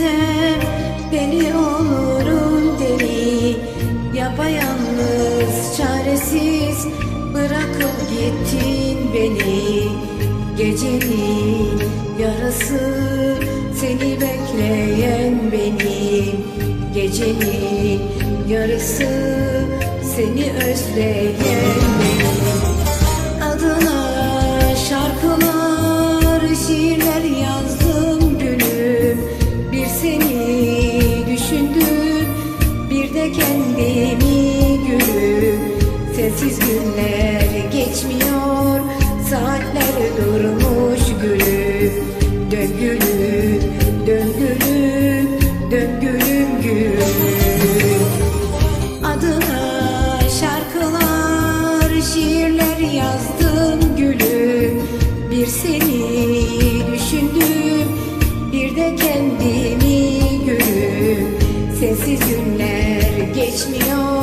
gitsem deli olurum deli. Yapayalnız çaresiz bırakıp gittin beni. Gecenin yarısı seni bekleyen benim. Gecenin yarısı seni özleyen benim. Adına şarkılar, şiirler yazdım kendimi gülüm Sensiz günler geçmiyor,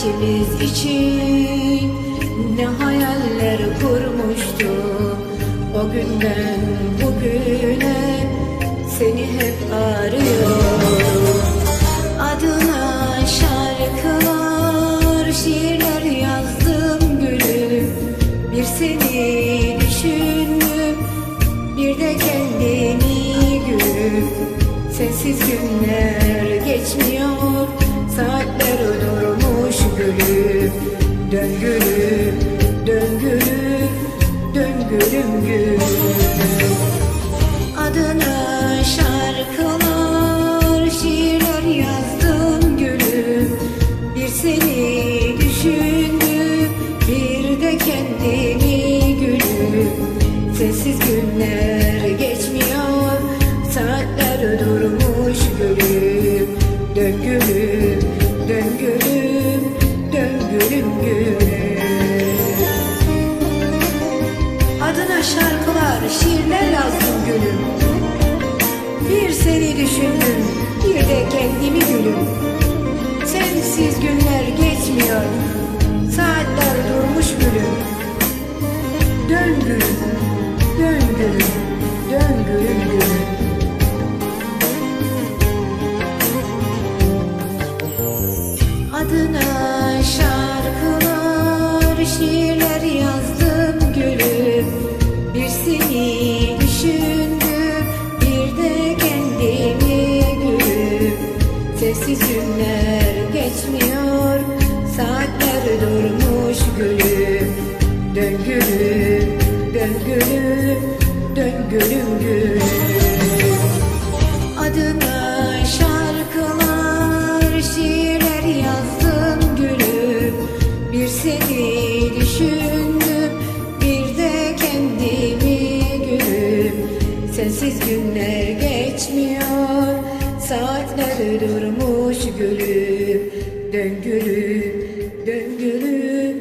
ikimiz için ne hayaller kurmuştum O günden bugüne seni hep arıyorum. Adına şarkılar, şiirler yazdım gülüm. Bir seni düşündüm, bir de kendini gülüm Sensiz günler geçmiyor, Dön gülüm, dön gülüm, dön gülüm gülüm Adına şarkılar, şiirler yazdım gülüm Bir seni düşündüm, bir de kendimi gülüm Sessiz günler geçmiyor, gülüm, dön gülüm, dön gülüm gülüm Adına şarkılar, şiirler gülüm gülüm Adına şarkılar, şiirler yazdım gülüm Bir seni düşündüm, bir de kendimi gülüm Sensiz günler geçmiyor, saatler durmuş gülüm Dön gülüm, dön gülüm,